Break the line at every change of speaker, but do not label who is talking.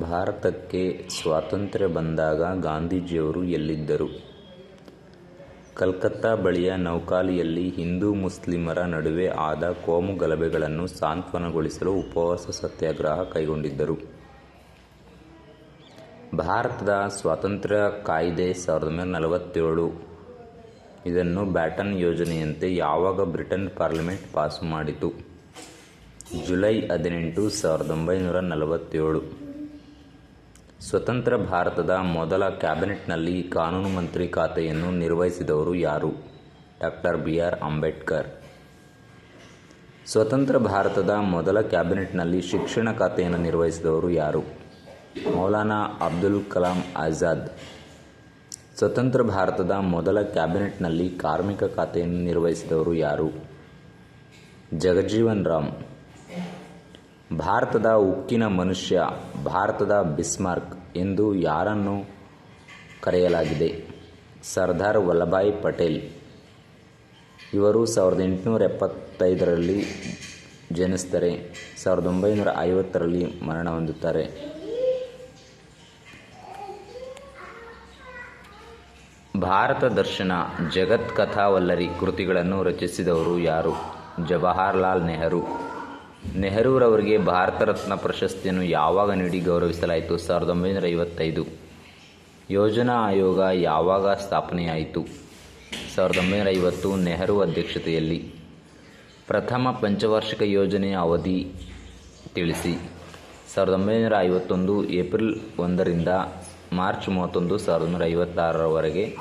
ಭಾರತಕ್ಕೆ ಸ್ವಾತಂತ್ರ್ಯ ಬಂದಾಗ ಗಾಂಧೀಜಿಯವರು ಎಲ್ಲಿದ್ದರು? ಕಲ್ಕತ್ತಾ ಬಳಿಯ ನೌಕಾಲಿಯಲ್ಲಿ ಹಿಂದೂ ಮುಸ್ಲಿಮರ ನಡುವೆ ಆದ ಕೋಮು ಗಲಭೆಗಳನ್ನು ಸಾಂತ್ವನಗೊಳಿಸಲು ಉಪವಾಸ ಸತ್ಯಾಗ್ರಹ ಕೈಗೊಂಡಿದ್ದರು. ಭಾರತದ ಸ್ವಾತಂತ್ರ್ಯ ಕಾಯಿದೆ ಸಾವಿರದ ಒಂಬೈನೂರ ಇದನ್ನು ಬ್ಯಾಟನ್ ಯೋಜನೆಯಂತೆ ಯಾವಾಗ ಬ್ರಿಟನ್ ಪಾರ್ಲಿಮೆಂಟ್ ಪಾಸು ಮಾಡಿತು? ಜುಲೈ ಹದಿನೆಂಟು, ಸಾವಿರದ ಒಂಬೈನೂರ ನಲವತ್ತೇಳು. ಸ್ವತಂತ್ರ ಭಾರತದ ಮೊದಲ ಕ್ಯಾಬಿನೆಟ್ನಲ್ಲಿ ಕಾನೂನು ಮಂತ್ರಿ ಖಾತೆಯನ್ನು ನಿರ್ವಹಿಸಿದವರು ಯಾರು? Doctor B. ಆರ್. ಅಂಬೇಡ್ಕರ್. ಸ್ವತಂತ್ರ ಭಾರತದ ಮೊದಲ ಕ್ಯಾಬಿನೆಟ್ನಲ್ಲಿ ಶಿಕ್ಷಣ ಖಾತೆಯನ್ನು ನಿರ್ವಹಿಸಿದವರು ಯಾರು? ಮೌಲಾನಾ ಅಬ್ದುಲ್ ಕಲಾಂ ಆಜಾದ್. ಸ್ವತಂತ್ರ ಭಾರತದ ಮೊದಲ ಕ್ಯಾಬಿನೆಟ್ನಲ್ಲಿ ಕಾರ್ಮಿಕ ಖಾತೆಯನ್ನು ನಿರ್ವಹಿಸಿದವರು ಯಾರು? ಜಗಜೀವನ್ ರಾಮ್. ಭಾರತದ ಉಕ್ಕಿನ ಮನುಷ್ಯ, ಭಾರತದ ಬಿಸ್ಮಾರ್ಕ್ ಎಂದು ಯಾರನ್ನು ಕರೆಯಲಾಗಿದೆ? ಸರ್ದಾರ್ ವಲ್ಲಭಾಯಿ ಪಟೇಲ್. ಇವರು ಸಾವಿರದ ಎಂಟುನೂರ ಎಪ್ಪತ್ತೈದರಲ್ಲಿ ಜನಿಸ್ತಾರೆ ಸಾವಿರದ ಒಂಬೈನೂರ ಐವತ್ತರಲ್ಲಿ ಮರಣ ಹೊಂದುತ್ತಾರೆ. ಭಾರತ ದರ್ಶನ, ಜಗತ್ ಕಥಾವಲ್ಲರಿ ಕೃತಿಗಳನ್ನು ರಚಿಸಿದವರು ಯಾರು? ಜವಾಹರ್ಲಾಲ್ ನೆಹರು. ನೆಹರೂರವರಿಗೆ ಭಾರತ ರತ್ನ ಪ್ರಶಸ್ತಿಯನ್ನು ಯಾವಾಗ ನೀಡಿ ಗೌರವಿಸಲಾಯಿತು? ಸಾವಿರದ ಒಂಬೈನೂರ ಐವತ್ತೈದು. ಯೋಜನಾ ಆಯೋಗ ಯಾವಾಗ ಸ್ಥಾಪನೆಯಾಯಿತು? ಸಾವಿರದ ಒಂಬೈನೂರ ಐವತ್ತು ನೆಹರು ಅಧ್ಯಕ್ಷತೆಯಲ್ಲಿ. ಪ್ರಥಮ ಪಂಚವಾರ್ಷಿಕ ಯೋಜನೆಯ ಅವಧಿ ತಿಳಿಸಿ. ಸಾವಿರದ ಒಂಬೈನೂರ ಐವತ್ತೊಂದು ಏಪ್ರಿಲ್ ಒಂದರಿಂದ ಮಾರ್ಚ್ ಮೂವತ್ತೊಂದು, ಸಾವಿರದ ಒಂಬೈನೂರ ಐವತ್ತಾರರವರೆಗೆ